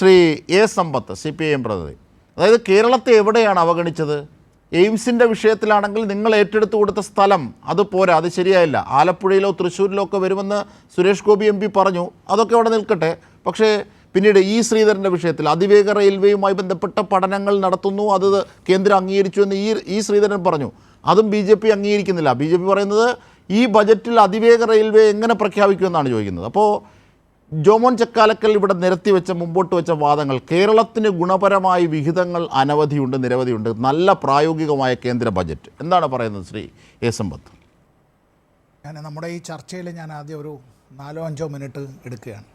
Shri A Sampath C P I M പ്രതിനിധി. അതായത് കേരളത്തെ എവിടെയാണ് അവഗണിച്ചത്? എയിംസിന്റെ വിഷയത്തിലാണെങ്കിൽ നിങ്ങൾ ഏറ്റെടുത്തു കൊടുത്ത സ്ഥലം അത് പോരാ അത് ശരിയായില്ല. ആലപ്പുഴയിലോ തൃശ്ശൂരിലോ ഒക്കെ വരുമെന്ന് സുരേഷ് ഗോപി എം പി പറഞ്ഞു. അതൊക്കെ അവിടെ നിൽക്കട്ടെ. പക്ഷേ പിന്നീട് ഇ ശ്രീധരന്റെ വിഷയത്തിൽ അതിവേഗ റെയിൽവേയുമായി ബന്ധപ്പെട്ട പഠനങ്ങൾ നടത്തുന്നു. അത് കേന്ദ്രം അംഗീകരിച്ചു എന്ന് ഈ ഇ ശ്രീധരൻ പറഞ്ഞു. അതും ബി ജെ പി അംഗീകരിക്കുന്നില്ല. ബി ജെ പി പറയുന്നത് ഈ ബജറ്റിൽ അതിവേഗ റെയിൽവേ എങ്ങനെ പ്രഖ്യാപിക്കുമെന്നാണ് ചോദിക്കുന്നത്. അപ്പോൾ ജോമോൻ ചക്കാലക്കൽ ഇവിടെ നിരത്തി വെച്ച മുമ്പോട്ട് വെച്ച വാദങ്ങൾ കേരളത്തിന് ഗുണപരമായ വിഹിതങ്ങൾ അനവധിയുണ്ട് നിരവധിയുണ്ട് നല്ല പ്രായോഗികമായ കേന്ദ്ര ബജറ്റ്. എന്താണ് പറയുന്നത് ശ്രീ എ സമ്പത്ത്? ഞാൻ നമ്മുടെ ഈ ചർച്ചയിൽ ഞാൻ ആദ്യം ഒരു നാലോ അഞ്ചോ മിനിറ്റ് എടുക്കുകയാണ്.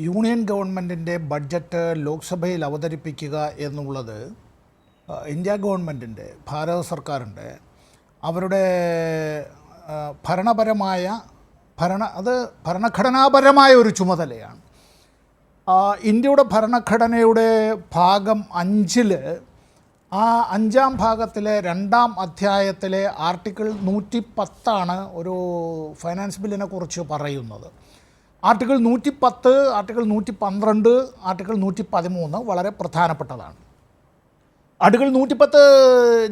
യൂണിയൻ ഗവൺമെന്റിന്റെ ബഡ്ജറ്റ് ലോക്സഭയിൽ അവതരിപ്പിക്കുക എന്നുള്ളത് ഇന്ത്യ ഗവൺമെന്റിന്റെ ഭാരത സർക്കാരിന്റെ അവരുടെ ഭരണപരമായ ഭരണ അത് ഭരണഘടനാപരമായ ഒരു ചുമതലയാണ്. ഇന്ത്യയുടെ ഭരണഘടനയുടെ ഭാഗം അഞ്ചിൽ ആ അഞ്ചാം ഭാഗത്തിലെ രണ്ടാം അധ്യായത്തിലെ ആർട്ടിക്കിൾ നൂറ്റി പത്താണ് ഒരു ഫൈനാൻസ് ബില്ലിനെ കുറിച്ച് പറയുന്നത്. ആർട്ടിക്കിൾ നൂറ്റി പത്ത് ആർട്ടിക്കിൾ നൂറ്റി പന്ത്രണ്ട് ആർട്ടിക്കിൾ നൂറ്റി പതിമൂന്ന് വളരെ പ്രധാനപ്പെട്ടതാണ്. ആർട്ടിക്കിൾ നൂറ്റിപ്പത്ത്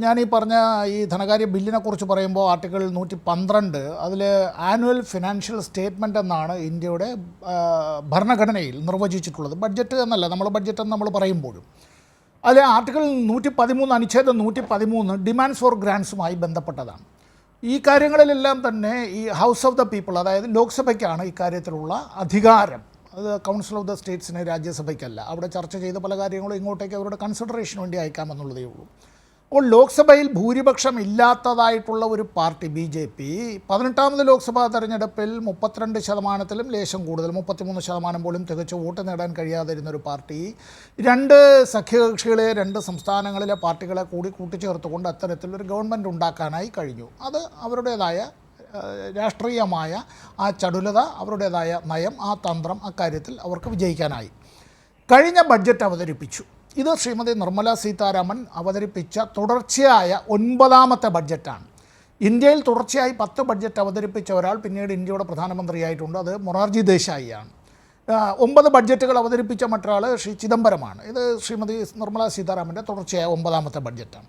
ഞാൻ ഈ പറഞ്ഞ ഈ ധനകാര്യ ബില്ലിനെ കുറിച്ച് പറയുമ്പോൾ ആർട്ടിക്കിൾ നൂറ്റി പന്ത്രണ്ട് അതിൽ ആനുവൽ ഫിനാൻഷ്യൽ സ്റ്റേറ്റ്മെന്റ് എന്നാണ് ഇന്ത്യയുടെ ഭരണഘടനയിൽ നിർവചിച്ചിട്ടുള്ളത്. ബഡ്ജറ്റ് എന്നല്ല നമ്മൾ ബഡ്ജറ്റ് എന്ന് നമ്മൾ പറയുമ്പോഴും. അതിൽ ആർട്ടിക്കിൾ നൂറ്റി പതിമൂന്ന് അനുച്ഛേദം നൂറ്റി പതിമൂന്ന് ഡിമാൻഡ്സ് ഫോർ ഗ്രാൻസുമായി ബന്ധപ്പെട്ടതാണ്. ഈ കാര്യങ്ങളിലെല്ലാം തന്നെ ഈ ഹൗസ് ഓഫ് ദ പീപ്പിൾ അതായത് ലോക്സഭയ്ക്കാണ് ഇക്കാര്യത്തിലുള്ള അധികാരം. അത് കൗൺസിൽ ഓഫ് ദ സ്റ്റേറ്റ്സിന് രാജ്യസഭയ്ക്കല്ല. അവിടെ ചർച്ച ചെയ്ത പല കാര്യങ്ങളും ഇങ്ങോട്ടേക്ക് അവരുടെ കൺസിഡറേഷൻ വേണ്ടി അയക്കാമെന്നുള്ളതേ ഉള്ളൂ. അപ്പോൾ ലോക്സഭയിൽ ഭൂരിപക്ഷം ഇല്ലാത്തതായിട്ടുള്ള ഒരു പാർട്ടി ബി ജെ പി പതിനെട്ടാമത് ലോക്സഭാ തെരഞ്ഞെടുപ്പിൽ മുപ്പത്തിരണ്ട് ശതമാനത്തിലും ലേശം കൂടുതൽ മുപ്പത്തിമൂന്ന് ശതമാനം പോലും തികച്ച് വോട്ട് നേടാൻ കഴിയാതിരുന്ന ഒരു പാർട്ടി. രണ്ട് സഖ്യകക്ഷികളെ രണ്ട് സംസ്ഥാനങ്ങളിലെ പാർട്ടികളെ കൂടി കൂട്ടിച്ചേർത്തുകൊണ്ട് അത്തരത്തിലൊരു ഗവൺമെന്റ് ഉണ്ടാക്കാനായി കഴിഞ്ഞു. അത് അവരുടേതായ രാഷ്ട്രീയമായ ആ ചടുലത അവരുടേതായ നയം ആ തന്ത്രം അക്കാര്യത്തിൽ അവർക്ക് വിജയിക്കാനായി. കഴിഞ്ഞ ബഡ്ജറ്റ് അവതരിപ്പിച്ചു. ഇത് ശ്രീമതി നിർമ്മല സീതാരാമൻ അവതരിപ്പിച്ച തുടർച്ചയായ ഒൻപതാമത്തെ ബഡ്ജറ്റാണ്. ഇന്ത്യയിൽ തുടർച്ചയായി പത്ത് ബഡ്ജറ്റ് അവതരിപ്പിച്ച ഒരാൾ പിന്നീട് ഇന്ത്യയുടെ പ്രധാനമന്ത്രിയായിട്ടുണ്ട്. അത് മൊറാർജി ദേശായിയാണ്. ഒമ്പത് ബഡ്ജറ്റുകൾ അവതരിപ്പിച്ച മറ്റൊരാൾ ശ്രീ ചിദംബരമാണ്. ഇത് ശ്രീമതി നിർമ്മല സീതാരാമന്റെ തുടർച്ചയായ ഒമ്പതാമത്തെ ബഡ്ജറ്റാണ്.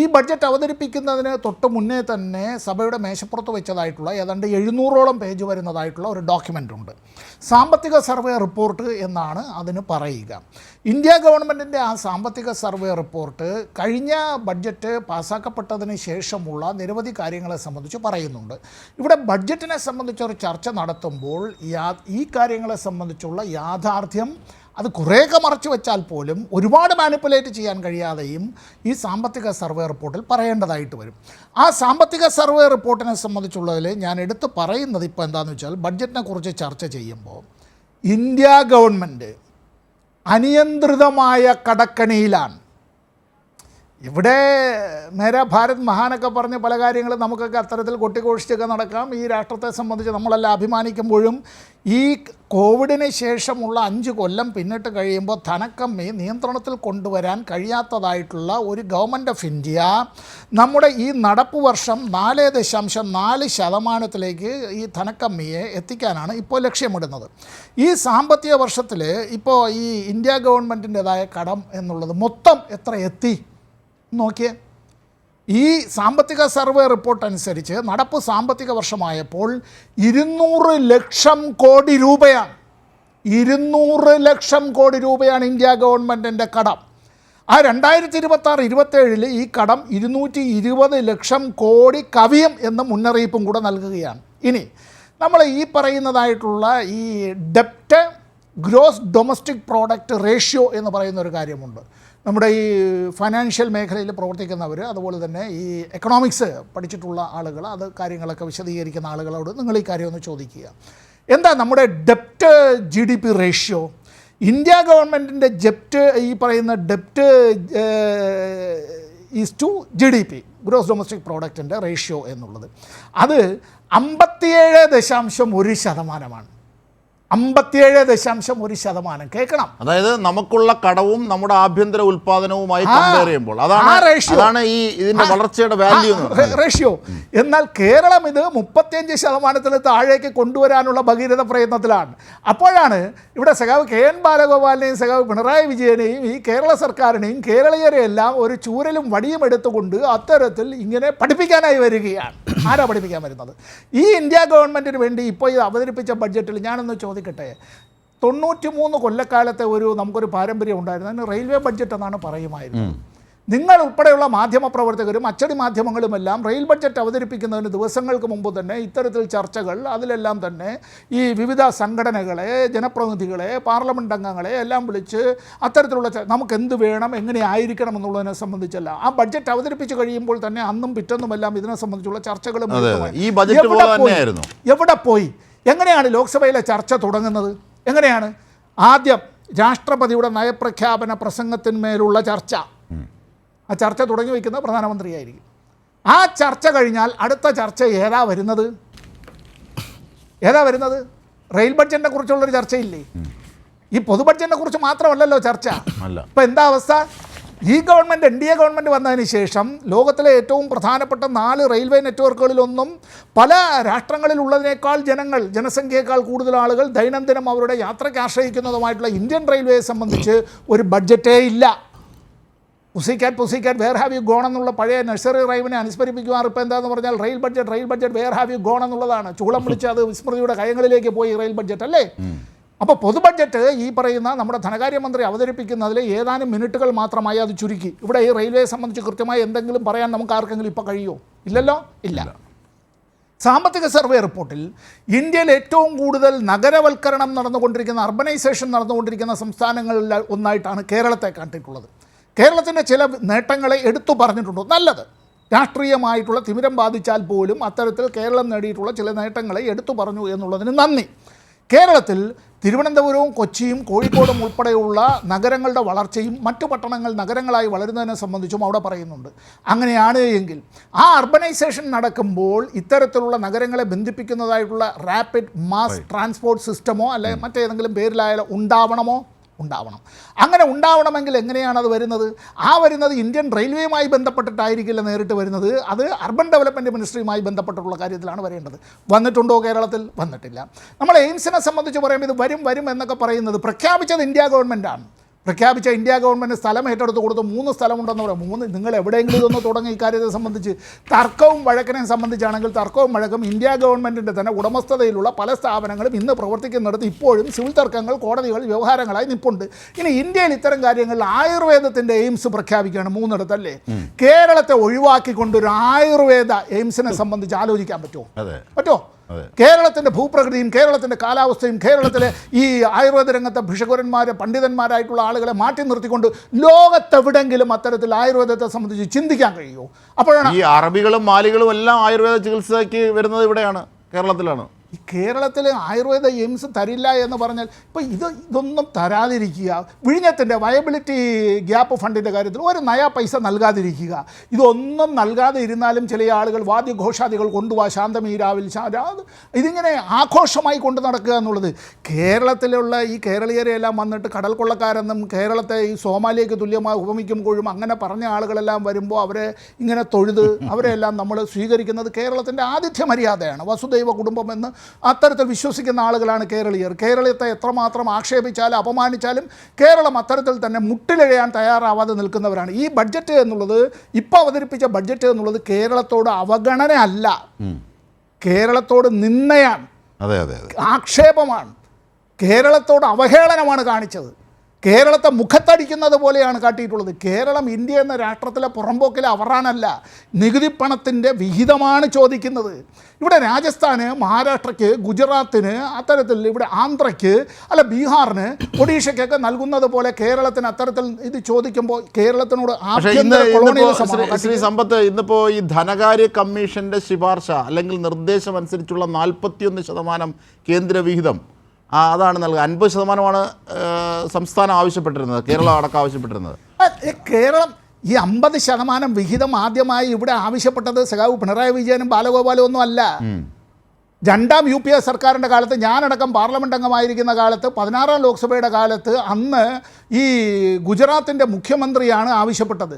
ഈ ബഡ്ജറ്റ് അവതരിപ്പിക്കുന്നതിന് തൊട്ട് മുന്നേ തന്നെ സഭയുടെ മേശപ്പുറത്ത് വെച്ചതായിട്ടുള്ള ഏതാണ്ട് എഴുന്നൂറോളം പേജ് വരുന്നതായിട്ടുള്ള ഒരു ഡോക്യുമെന്റ് ഉണ്ട് സാമ്പത്തിക സർവേ റിപ്പോർട്ട് എന്നാണ് അതിന് പറയുക. ഇന്ത്യ ഗവൺമെന്റിന്റെ ആ സാമ്പത്തിക സർവേ റിപ്പോർട്ട് കഴിഞ്ഞ ബഡ്ജറ്റ് പാസ്സാക്കപ്പെട്ടതിന് ശേഷമുള്ള നിരവധി കാര്യങ്ങളെ സംബന്ധിച്ച് പറയുന്നുണ്ട്. ഇവിടെ ബഡ്ജറ്റിനെ സംബന്ധിച്ചൊരു ചർച്ച നടത്തുമ്പോൾ ഈ കാര്യങ്ങളെ സംബന്ധിച്ചുള്ള യാഥാർത്ഥ്യം അത് കുറേയൊക്കെ മറച്ചു വെച്ചാൽ പോലും ഒരുപാട് മാനിപ്പുലേറ്റ് ചെയ്യാൻ കഴിയാതെയും ഈ സാമ്പത്തിക സർവേ റിപ്പോർട്ടിൽ പറയേണ്ടതായിട്ട് വരും. ആ സാമ്പത്തിക സർവേ റിപ്പോർട്ടിനെ സംബന്ധിച്ചുള്ളതിൽ ഞാൻ എടുത്ത് പറയുന്നത് ഇപ്പോൾ എന്താണെന്ന് വെച്ചാൽ ബഡ്ജറ്റിനെ കുറിച്ച് ചർച്ച ചെയ്യുമ്പോൾ ഇന്ത്യ ഗവൺമെന്റ് അനിയന്ത്രിതമായ കടക്കണിയിലാണ്. ഇവിടെ നേരെ ഭാരത് മഹാനൊക്കെ പറഞ്ഞ് പല കാര്യങ്ങളും നമുക്കൊക്കെ അത്തരത്തിൽ കൊട്ടിഘോഷിച്ചൊക്കെ നടക്കാം. ഈ രാഷ്ട്രത്തെ സംബന്ധിച്ച് നമ്മളെല്ലാം അഭിമാനിക്കുമ്പോഴും ഈ കോവിഡിന് ശേഷമുള്ള അഞ്ച് കൊല്ലം പിന്നിട്ട് കഴിയുമ്പോൾ ധനക്കമ്മി നിയന്ത്രണത്തിൽ കൊണ്ടുവരാൻ കഴിയാത്തതായിട്ടുള്ള ഒരു ഗവൺമെന്റ് ഓഫ് ഇന്ത്യ നമ്മുടെ ഈ നടപ്പ് വർഷം നാല് ദശാംശം നാല് ശതമാനത്തിലേക്ക് ഈ ധനക്കമ്മിയെ എത്തിക്കാനാണ് ഇപ്പോൾ ലക്ഷ്യമിടുന്നത്. ഈ സാമ്പത്തിക വർഷത്തിൽ ഇപ്പോൾ ഈ ഇന്ത്യ ഗവൺമെന്റിന്റെതായ കടം എന്നുള്ളത് മൊത്തം എത്ര എത്തി? നോക്കിയേ. ഈ സാമ്പത്തിക സർവേ റിപ്പോർട്ട് അനുസരിച്ച് നടപ്പ് സാമ്പത്തിക വർഷമായപ്പോൾ ഇരുന്നൂറ് ലക്ഷം കോടി രൂപയാണ്. ഇരുന്നൂറ് ലക്ഷം കോടി രൂപയാണ് ഇന്ത്യ ഗവൺമെന്റിന്റെ കടം. ആ രണ്ടായിരത്തി ഇരുപത്തി ആറ് ഇരുപത്തേഴിൽ ഈ കടം ഇരുന്നൂറ്റി ഇരുപത് ലക്ഷം കോടി കവിയും എന്ന മുന്നറിയിപ്പും കൂടെ നൽകുകയാണ്. ഇനി നമ്മൾ ഈ പറയുന്നതായിട്ടുള്ള ഈ ഡെപ്റ്റ് ഗ്രോസ് ഡൊമസ്റ്റിക് പ്രോഡക്റ്റ് റേഷ്യോ എന്ന് പറയുന്ന ഒരു കാര്യമുണ്ട്. നമ്മുടെ ഈ ഫൈനാൻഷ്യൽ മേഖലയിൽ പ്രവർത്തിക്കുന്നവർ അതുപോലെ തന്നെ ഈ എക്കണോമിക്സ് പഠിച്ചിട്ടുള്ള ആളുകൾ അത് കാര്യങ്ങളൊക്കെ വിശദീകരിക്കുന്ന ആളുകളോട് നിങ്ങൾ ഈ കാര്യം ഒന്ന് ചോദിക്കുക. എന്താ നമ്മുടെ ഡെപ്റ്റ് G D P ratio India ഗവൺമെന്റിന്റെ ജെപ്റ്റ് ഈ പറയുന്ന ഡെപ്റ്റ് is to G D P gross domestic പ്രോഡക്റ്റിന്റെ ratio എന്നുള്ളത്. അത് അമ്പത്തിയേഴ് ദശാംശം ഒരു ശതമാനമാണ്. അമ്പത്തിയേഴ് ദശാംശം ഒരു ശതമാനം. കേൾക്കണം. അതായത് നമുക്കുള്ള കടവും നമ്മുടെ ആഭ്യന്തര ഉൽപാദനവുമായി കമ്പയർ ചെയ്യുമ്പോൾ അതാണ് അതാണ് ഈ ഇതിന്റെ വളർച്ചയുടെ വാല്യൂ റേഷ്യോ എന്നാൽ കേരളം ഇത് മുപ്പത്തിയഞ്ച് ശതമാനത്തിൽ താഴേക്ക് കൊണ്ടുവരാനുള്ള ഭഗീരഥ പ്രയത്നത്തിലാണ്. അപ്പോഴാണ് ഇവിടെ സഖാവ് കെ എൻ ബാലഗോപാലിനെയും സഖാവ് പിണറായി വിജയനെയും ഈ കേരള സർക്കാരിനെയും കേരളീയരെയെല്ലാം ഒരു ചൂരലും വടിയും എടുത്തുകൊണ്ട് അത്തരത്തിൽ ഇങ്ങനെ പഠിപ്പിക്കാനായി വരികയാണ്. ആരാ പഠിപ്പിക്കാൻ വരുന്നത്? ഈ ഇന്ത്യ ഗവൺമെന്റിന് വേണ്ടി ഇപ്പോൾ ഇത് അവതരിപ്പിച്ച ബഡ്ജറ്റിൽ ഞാനൊന്ന് ചോദിക്കട്ടെ? തൊണ്ണൂറ്റി മൂന്ന് കൊല്ലക്കാലത്തെ ഒരു നമുക്കൊരു പാരമ്പര്യം ഉണ്ടായിരുന്നു. അതിന് റെയിൽവേ ബഡ്ജറ്റ് എന്നാണ് പറയുമായിരുന്നത് നിങ്ങൾ ഉൾപ്പെടെയുള്ള മാധ്യമ പ്രവർത്തകരും അച്ചടി മാധ്യമങ്ങളുമെല്ലാം റെയിൽ ബഡ്ജറ്റ് അവതരിപ്പിക്കുന്നതിന് ദിവസങ്ങൾക്ക് മുമ്പ് തന്നെ ഇത്തരത്തിൽ ചർച്ചകൾ അതിലെല്ലാം തന്നെ ഈ വിവിധ സംഘടനകളെ ജനപ്രതിനിധികളെ പാർലമെന്റ് അംഗങ്ങളെ എല്ലാം വിളിച്ച് അത്തരത്തിലുള്ള നമുക്ക് എന്ത് വേണം എങ്ങനെ ആയിരിക്കണം എന്നുള്ളതിനെ സംബന്ധിച്ചല്ല. ആ ബഡ്ജറ്റ് അവതരിപ്പിച്ച് കഴിയുമ്പോൾ തന്നെ അന്നും പിറ്റന്നുമെല്ലാം ഇതിനെ സംബന്ധിച്ചുള്ള ചർച്ചകളും? എവിടെ പോയി? എങ്ങനെയാണ് ലോക്സഭയിലെ ചർച്ച തുടങ്ങുന്നത്? എങ്ങനെയാണ്? ആദ്യം രാഷ്ട്രപതിയുടെ നയപ്രഖ്യാപന പ്രസംഗത്തിന്മേലുള്ള ചർച്ച. ആ ചർച്ച തുടങ്ങി വയ്ക്കുന്നത് പ്രധാനമന്ത്രിയായിരിക്കും. ആ ചർച്ച കഴിഞ്ഞാൽ അടുത്ത ചർച്ച ഏതാ വരുന്നത്? ഏതാ വരുന്നത്? റെയിൽ ബഡ്ജറ്റിനെ കുറിച്ചുള്ളൊരു ചർച്ചയില്ലേ? ഈ പൊതു ബഡ്ജറ്റിനെ കുറിച്ച് മാത്രമല്ലല്ലോ ചർച്ച. ഇപ്പം എന്താ അവസ്ഥ? ഈ government N D A government വന്നതിന് ശേഷം ലോകത്തിലെ ഏറ്റവും പ്രധാനപ്പെട്ട നാല് റെയിൽവേ നെറ്റ്വർക്കുകളിലൊന്നും പല രാഷ്ട്രങ്ങളിലുള്ളതിനേക്കാൾ ജനങ്ങൾ ജനസംഖ്യയേക്കാൾ കൂടുതൽ ആളുകൾ ദൈനംദിനം അവരുടെ യാത്രയ്ക്ക് ആശ്രയിക്കുന്നതുമായിട്ടുള്ള ഇന്ത്യൻ റെയിൽവേയെ സംബന്ധിച്ച് ഒരു ബഡ്ജറ്റേ ഇല്ല. Pussycat pussycat where have you gone എന്നുള്ള പഴയ നഴ്സറി റൈവിനെ അനുസ്മരിപ്പിക്കുവാർ ഇപ്പോൾ എന്താന്ന് പറഞ്ഞാൽ rail budget rail budget where have you gone എന്നുള്ളതാണ്. ചൂളം വിളിച്ച് അത് വിസ്മൃതിയുടെ കയങ്ങളിലേക്ക് പോയി റെയിൽ ബഡ്ജറ്റ് അല്ലേ? അപ്പോൾ പൊതു ബഡ്ജറ്റ് ഈ പറയുന്ന നമ്മുടെ ധനകാര്യമന്ത്രി അവതരിപ്പിക്കുന്നതിൽ ഏതാനും മിനിറ്റുകൾ മാത്രമായി അത് ചുരുക്കി. ഇവിടെ ഈ റെയിൽവേയെ സംബന്ധിച്ച് കൃത്യമായി എന്തെങ്കിലും പറയാൻ നമുക്ക് ആർക്കെങ്കിലും ഇപ്പോൾ കഴിയുമോ? ഇല്ലല്ലോ? ഇല്ല. സാമ്പത്തിക സർവേ റിപ്പോർട്ടിൽ ഇന്ത്യയിൽ ഏറ്റവും കൂടുതൽ നഗരവൽക്കരണം നടന്നുകൊണ്ടിരിക്കുന്ന അർബനൈസേഷൻ നടന്നുകൊണ്ടിരിക്കുന്ന സംസ്ഥാനങ്ങളിൽ ഒന്നായിട്ടാണ് കേരളത്തെ കണ്ടിട്ടുള്ളത്. കേരളത്തിന്റെ ചില നേട്ടങ്ങളെ എടുത്തു പറഞ്ഞിട്ടുണ്ട്. നല്ലത്. രാഷ്ട്രീയമായിട്ടുള്ള തിമിരം ബാധിച്ചാൽ പോലും അത്തരത്തിൽ കേരളം നേടിയിട്ടുള്ള ചില നേട്ടങ്ങളെ എടുത്തു പറഞ്ഞു എന്നുള്ളതിന് നന്ദി. കേരളത്തിൽ തിരുവനന്തപുരവും കൊച്ചിയും കോഴിക്കോടും ഉൾപ്പെടെയുള്ള നഗരങ്ങളുടെ വളർച്ചയും മറ്റു പട്ടണങ്ങൾ നഗരങ്ങളായി വളരുന്നതിനെ സംബന്ധിച്ചും അവിടെ പറയുന്നുണ്ട്. അങ്ങനെയാണ് എങ്കിൽ ആ അർബനൈസേഷൻ നടക്കുമ്പോൾ ഇത്തരത്തിലുള്ള നഗരങ്ങളെ ബന്ധിപ്പിക്കുന്നതായിട്ടുള്ള റാപ്പിഡ് മാസ് ട്രാൻസ്പോർട്ട് സിസ്റ്റമോ അല്ലെങ്കിൽ മറ്റേതെങ്കിലും പേരിലായാലും ഉണ്ടാവണമോ? ഉണ്ടാവണം. അങ്ങനെ ഉണ്ടാവണമെങ്കിൽ എങ്ങനെയാണ് അത് വരുന്നത്? ആ വരുന്നത് ഇന്ത്യൻ റെയിൽവേയുമായി ബന്ധപ്പെട്ടിട്ടായിരിക്കില്ല നേരിട്ട് വരുന്നത്. അത് അർബൻ ഡെവലപ്മെന്റ് മിനിസ്ട്രിയുമായി ബന്ധപ്പെട്ടിട്ടുള്ള കാര്യത്തിലാണ് വരേണ്ടത്. വന്നിട്ടുണ്ടോ കേരളത്തിൽ? വന്നിട്ടില്ല. നമ്മൾ എയിംസിനെ സംബന്ധിച്ച് പറയുമ്പോൾ ഇത് വരും വരും എന്നൊക്കെ പറയുന്നത് പ്രഖ്യാപിച്ചത് ഇന്ത്യ ഗവൺമെന്റാണ് പ്രഖ്യാപിച്ച ഇന്ത്യ ഗവൺമെന്റ് സ്ഥലം ഏറ്റെടുത്ത് കൊടുത്ത് മൂന്ന് സ്ഥലമുണ്ടെന്ന് പറയാം. മൂന്ന് നിങ്ങൾ എവിടെയെങ്കിലും ഇതൊന്ന് തുടങ്ങി ഇക്കാര്യത്തെ സംബന്ധിച്ച്. തർക്കവും വഴക്കിനെയും സംബന്ധിച്ചാണെങ്കിൽ തർക്കവും വഴക്കും ഇന്ത്യ ഗവൺമെന്റിന്റെ തന്നെ ഉടമസ്ഥതയിലുള്ള പല സ്ഥാപനങ്ങളും ഇന്ന് പ്രവർത്തിക്കുന്നിടത്ത് ഇപ്പോഴും സിവിൽ തർക്കങ്ങൾ കോടതികൾ വ്യവഹാരങ്ങളായി നിപ്പുണ്ട്. ഇനി ഇന്ത്യയിൽ ഇത്തരം കാര്യങ്ങളിൽ ആയുർവേദത്തിന്റെ എയിംസ് പ്രഖ്യാപിക്കുകയാണ് മൂന്നിടത്തല്ലേ? കേരളത്തെ ഒഴിവാക്കിക്കൊണ്ട് ഒരു ആയുർവേദ എയിംസിനെ സംബന്ധിച്ച് ആലോചിക്കാൻ പറ്റുമോ? പറ്റുമോ. കേരളത്തിന്റെ ഭൂപ്രകൃതിയും കേരളത്തിന്റെ കാലാവസ്ഥയും കേരളത്തിലെ ഈ ആയുർവേദ രംഗത്തെ ഭിഷകുരന്മാരെ പണ്ഡിതന്മാരായിട്ടുള്ള ആളുകളെ മാറ്റി നിർത്തിക്കൊണ്ട് ലോകത്തെവിടെങ്കിലും അത്തരത്തിൽ ആയുർവേദത്തെ സംബന്ധിച്ച് ചിന്തിക്കാൻ കഴിയുമോ? അപ്പോഴാണ് ഈ അറബികളും മാലികളും എല്ലാം ആയുർവേദ ചികിത്സയ്ക്ക് വരുന്നത് ഇവിടെയാണ് കേരളത്തിലാണ്. ഈ കേരളത്തിൽ ആയുർവേദ എയിംസ് തരില്ല എന്ന് പറഞ്ഞാൽ ഇപ്പോൾ ഇത് ഇതൊന്നും തരാതിരിക്കുക. വിഴിഞ്ഞത്തിന്റെ വയബിലിറ്റി ഗ്യാപ്പ് ഫണ്ടിന്റെ കാര്യത്തിൽ ഒരു നയാ പൈസ നൽകാതിരിക്കുക. ഇതൊന്നും നൽകാതെ ഇരുന്നാലും ചില ആളുകൾ വാദ്യഘോഷാദികൾ കൊണ്ടുപോവാ ശാന്തമീരാവിൽ ഇതിങ്ങനെ ആഘോഷമായി കൊണ്ടു നടക്കുക എന്നുള്ളത്. കേരളത്തിലുള്ള ഈ കേരളീയരെ എല്ലാം വന്നിട്ട് കടൽ കൊള്ളക്കാരെന്നും കേരളത്തെ ഈ സോമാലിയക്ക് തുല്യമായി ഉപമിക്കുമ്പോഴും അങ്ങനെ പറഞ്ഞ ആളുകളെല്ലാം വരുമ്പോൾ അവരെ ഇങ്ങനെ തൊഴുത് അവരെല്ലാം നമ്മൾ സ്വീകരിക്കുന്നത് കേരളത്തിന്റെ ആതിഥ്യ മര്യാദയാണ് വസുദൈവ കുടുംബം എന്ന് അത്തരത്തിൽ വിശ്വസിക്കുന്ന ആളുകളാണ് കേരളീയർ. കേരളത്തെ എത്രമാത്രം ആക്ഷേപിച്ചാലും അപമാനിച്ചാലും കേരളം അത്തരത്തിൽ തന്നെ മുട്ടിലിഴയാൻ തയ്യാറാവാതെ നിൽക്കുന്നവരാണ്. ഈ ബഡ്ജറ്റ് എന്നുള്ളത് ഇപ്പോൾ അവതരിപ്പിച്ച ബഡ്ജറ്റ് എന്നുള്ളത് കേരളത്തോട് അവഗണന അല്ല കേരളത്തോട് നിന്നയാണ് ആക്ഷേപമാണ്. കേരളത്തോട് അവഹേളനമാണ് കാണിച്ചത്. കേരളത്തെ മുഖത്തടിക്കുന്നത് പോലെയാണ് കാട്ടിയിട്ടുള്ളത്. കേരളം ഇന്ത്യ എന്ന രാഷ്ട്രത്തിലെ പുറമ്പോക്കിലെ അവറാനല്ല നികുതി പണത്തിന്റെ വിഹിതമാണ് ചോദിക്കുന്നത്. ഇവിടെ രാജസ്ഥാന് മഹാരാഷ്ട്രയ്ക്ക് ഗുജറാത്തിന് അത്തരത്തിൽ ഇവിടെ ആന്ധ്രയ്ക്ക് അല്ല ബീഹാറിന് ഒഡീഷയ്ക്കൊക്കെ നൽകുന്നത് പോലെ കേരളത്തിന് അത്തരത്തിൽ ഇത് ചോദിക്കുമ്പോൾ കേരളത്തിനോട് ശ്രീ സമ്പത്ത് ഇന്നിപ്പോൾ ഈ ധനകാര്യ കമ്മീഷന്റെ ശുപാർശ അല്ലെങ്കിൽ നിർദ്ദേശം അനുസരിച്ചുള്ള നാൽപ്പത്തിയൊന്ന് ശതമാനം കേന്ദ്ര വിഹിതം ആ, അതാണ് നൽകുക. അൻപത് ശതമാനമാണ് സംസ്ഥാനം ആവശ്യപ്പെട്ടിരുന്നത് കേരളം അടക്കം ആവശ്യപ്പെട്ടിരുന്നത്. കേരളം ഈ അമ്പത് ശതമാനം വിഹിതം ആദ്യമായി ഇവിടെ ആവശ്യപ്പെട്ടത് സഖാവ് പിണറായി വിജയനും ബാലഗോപാലും ഒന്നും അല്ല. രണ്ടാം യു പി എ സർക്കാരിന്റെ കാലത്ത് ഞാനടക്കം പാർലമെന്റ് അംഗമായിരിക്കുന്ന കാലത്ത് പതിനാറാം ലോക്സഭയുടെ കാലത്ത് അന്ന് ഈ ഗുജറാത്തിന്റെ മുഖ്യമന്ത്രിയാണ് ആവശ്യപ്പെട്ടത്.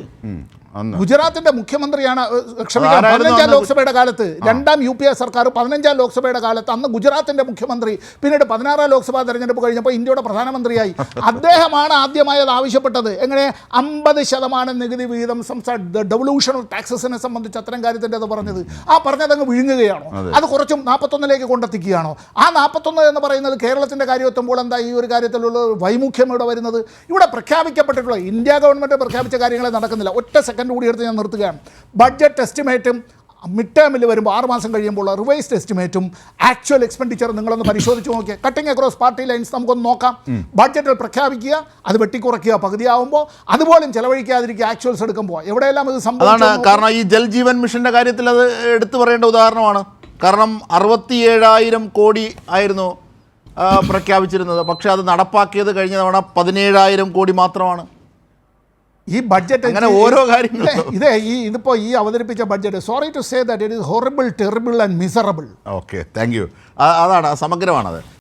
ഗുജറാത്തിന്റെ മുഖ്യമന്ത്രിയാണ് ക്ഷമിക്കണം പതിനഞ്ചാം ലോക്സഭയുടെ കാലത്ത്. രണ്ടാം യു പി എ സർക്കാർ പതിനഞ്ചാം ലോക്സഭയുടെ കാലത്ത് അന്ന് ഗുജറാത്തിന്റെ മുഖ്യമന്ത്രി പിന്നീട് പതിനാറാം ലോക്സഭാ തെരഞ്ഞെടുപ്പ് കഴിഞ്ഞപ്പോൾ ഇന്ത്യയുടെ പ്രധാനമന്ത്രിയായി. അദ്ദേഹമാണ് ആദ്യമായി അത് ആവശ്യപ്പെട്ടത്. എങ്ങനെ? അമ്പത് ശതമാനം നികുതി വിഹിതം സംസ്ഥാന ഡെവല്യൂഷൻ ഓഫ് ടാക്സസിനെ സംബന്ധിച്ച് അത്തരം കാര്യത്തിന്റെ അത് പറഞ്ഞത്. ആ പറഞ്ഞത് അങ്ങ് വിഴുങ്ങുകയാണോ? അത്. കുറച്ചും നാൽപ്പത്തൊന്നിലേക്ക് കൊണ്ടെത്തിക്കുകയാണോ? ആ നാൽപ്പത്തൊന്ന് എന്ന് പറയുന്നത് കേരളത്തിന്റെ കാര്യം എത്തുമ്പോൾ എന്താ ഈ ഒരു കാര്യത്തിലുള്ള വൈമുഖ്യം ഇവിടെ വരുന്നത്? ഇവിടെ പ്രഖ്യാപിക്കപ്പെട്ടിട്ടുള്ള ഇന്ത്യ ഗവൺമെന്റ് പ്രഖ്യാപിച്ച കാര്യങ്ങളെ നടക്കുന്നില്ല. ഒറ്റ സെക്കൻഡ് കൂടി എടുത്ത് ഞാൻ നിർത്തുകയാണ്. ബഡ്ജറ്റ് എസ്റ്റിമേറ്റും മിഡ് ടേമിൽ വരുമ്പോൾ ആറ് മാസം കഴിയുമ്പോൾ റിവൈസ്ഡ് എസ്റ്റിമേറ്റും ആക്ച്വൽ എക്സ്പെൻഡിച്ചർ നിങ്ങളൊന്ന് പരിശോധിച്ച് നോക്കിയാൽ കട്ടിങ് അക്രോസ് പാർട്ടി ലൈൻസ് നമുക്കൊന്ന് നോക്കാം. ബഡ്ജറ്റിൽ പ്രഖ്യാപിക്കുക അത് വെട്ടിക്കുറയ്ക്കുക പകുതിയാവുമ്പോൾ അതുപോലും ചെലവഴിക്കാതിരിക്കുക ആക്ച്വൽസ് എടുക്കുമ്പോൾ എവിടെയെല്ലാം ഇത് സംഭവിച്ചു കാരണം ഈ ജൽജീവൻ മിഷന്റെ കാര്യത്തിൽ അത് എടുത്തു പറയേണ്ട ഉദാഹരണമാണ്. കാരണം അറുപത്തിയേഴായിരം കോടി ആയിരുന്നു പ്രഖ്യാപിച്ചിരുന്നത്. പക്ഷേ അത് നടപ്പാക്കിയത് കഴിഞ്ഞ തവണ പതിനേഴായിരം കോടി മാത്രമാണ്. ഈ ബഡ്ജറ്റ് അങ്ങനെ ഓരോ കാര്യങ്ങളും. ഇതേ- ഈ ഇതിപ്പോൾ ഈ അവതരിപ്പിച്ച budget sorry to say that it is horrible terrible and miserable okay thank you അതാണ് സമഗ്രമാണത്.